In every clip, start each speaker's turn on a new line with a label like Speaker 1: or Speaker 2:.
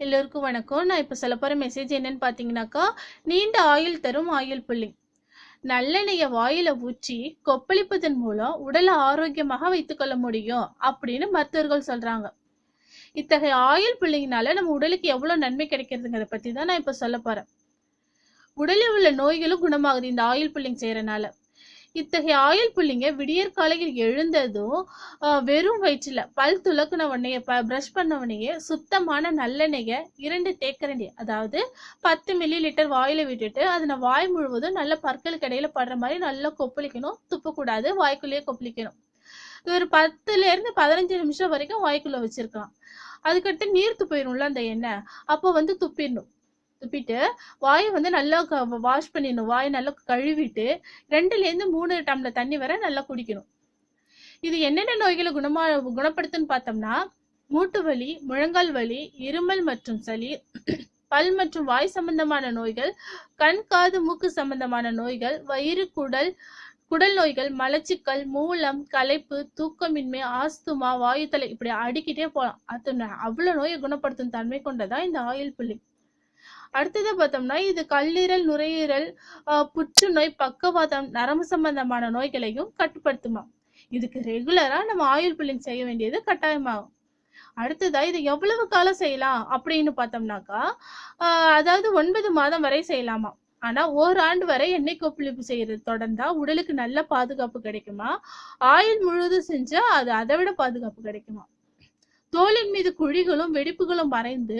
Speaker 1: எல்லோருக்கும் வணக்கம். நான் இப்போ சொல்ல போகிற மெசேஜ் என்னன்னு பார்த்தீங்கன்னாக்கா நீண்ட ஆயுள் தரும் ஆயுள் புள்ளி. நல்லெண்ணெயை வாயில ஊற்றி கொப்பளிப்பதன் மூலம் உடலை ஆரோக்கியமாக வைத்துக்கொள்ள முடியும் அப்படின்னு மருத்துவர்கள் சொல்றாங்க. இத்தகைய ஆயுள் புள்ளிங்கனால நம்ம உடலுக்கு எவ்வளவு நன்மை கிடைக்கிறதுங்கிறத பத்தி தான் நான் இப்போ சொல்ல போறேன். உடலில் உள்ள நோய்களும் குணமாகுது இந்த ஆயுள் புள்ளிங் செய்யறனால இத்தகைய ஆயுள் புள்ளிங்க விடியற் காலையில் எழுந்ததும் வெறும் வயிற்றுல பல் துலக்குன உடனே ப்ரஷ் பண்ண உடனே சுத்தமான நல்லெண்ணெயை இரண்டு தேக்கரண்டி அதாவது பத்து மில்லி லிட்டர் வாயில விட்டுட்டு அதை வாய் முழுவதும் நல்ல பற்களுக்கு இடையில படுற மாதிரி நல்லா கொப்பளிக்கணும். துப்பக்கூடாது வாய்க்குள்ளேயே கொப்பளிக்கணும். இது ஒரு பத்துல இருந்து பதினஞ்சு நிமிஷம் வரைக்கும் வாய்க்குள்ள வச்சிருக்கலாம். அதுக்கடுத்து நீர் போயிடும்ல அந்த எண்ணெய் அப்போ வந்து துப்பிடணும். துப்பிட்டு வாயை வந்து நல்லா வாஷ் பண்ணிடணும். வாயை நல்லா கழுவிட்டு ரெண்டுல இருந்து மூணு டம்ளர் தண்ணி வர நல்லா குடிக்கணும். இது என்னென்ன நோய்களை குணமா குணப்படுத்துன்னு பார்த்தோம்னா மூட்டு வலி முழங்கால் வலி இருமல் மற்றும் சளி பல் மற்றும் வாய் சம்பந்தமான நோய்கள் கண் காது மூக்கு சம்பந்தமான நோய்கள் வயிறு குடல் குடல் நோய்கள் மலச்சிக்கல் மூலம் களைப்பு தூக்கமின்மை ஆஸ்துமா வாயுத்தலை இப்படி அடிக்கிட்டே போகலாம் அது அவ்வளோ நோயை குணப்படுத்தும் தன்மை கொண்டதான் இந்த ஆயில் புள்ளி? அடுத்தது பார்த்தோம்னா இது கல்லீரல் நுரையீரல் புற்றுநோய் பக்கவாதம் நரம்பு சம்பந்தமான நோய்களையும் கட்டுப்படுத்துமா? இதுக்கு ரெகுலரா நம்ம ஆயுள் பில்லிங் செய்ய வேண்டியது கட்டாயமாகும். அடுத்ததா இது எவ்வளவு காலம் செய்யலாம் அப்படின்னு பார்த்தோம்னாக்கா ஆஹ் அதாவது ஒன்பது மாதம் வரை செய்யலாமா? ஆனா ஓராண்டு வரை எண்ணெய் கொப்பளிப்பு செய்யறது தொடர்ந்தா உடலுக்கு நல்ல பாதுகாப்பு கிடைக்குமா? ஆயுள் முழுவதும் செஞ்சா அது அதை விட பாதுகாப்பு கிடைக்குமா? தோலின் மீது குழிகளும் வெடிப்புகளும் மறைந்து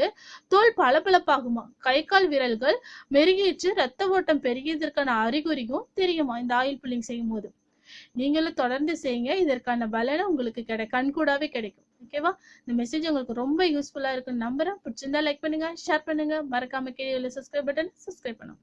Speaker 1: தோல் பளபளப்பாகுமா? கை கால் விரல்கள் மெருகேற்று ரத்த ஓட்டம் பெருகியதற்கான அறிகுறியும் தெரியுமா? இந்த ஆயில் புல்லிங் செய்யும் போது நீங்களும் தொடர்ந்து செய்யுங்க. இதற்கான பலனை உங்களுக்கு கிடை கண்கூடாவே கிடைக்கும். ஓகேவா இந்த மெசேஜ் உங்களுக்கு ரொம்ப யூஸ்ஃபுல்லா இருக்குன்னு நம்புறேன். பிடிச்சிருந்தா லைக் பண்ணுங்க ஷேர் பண்ணுங்க. மறக்காம கீழே உள்ள சப்ஸ்கிரைப் பட்டன் சப்ஸ்கிரைப் பண்ணுங்க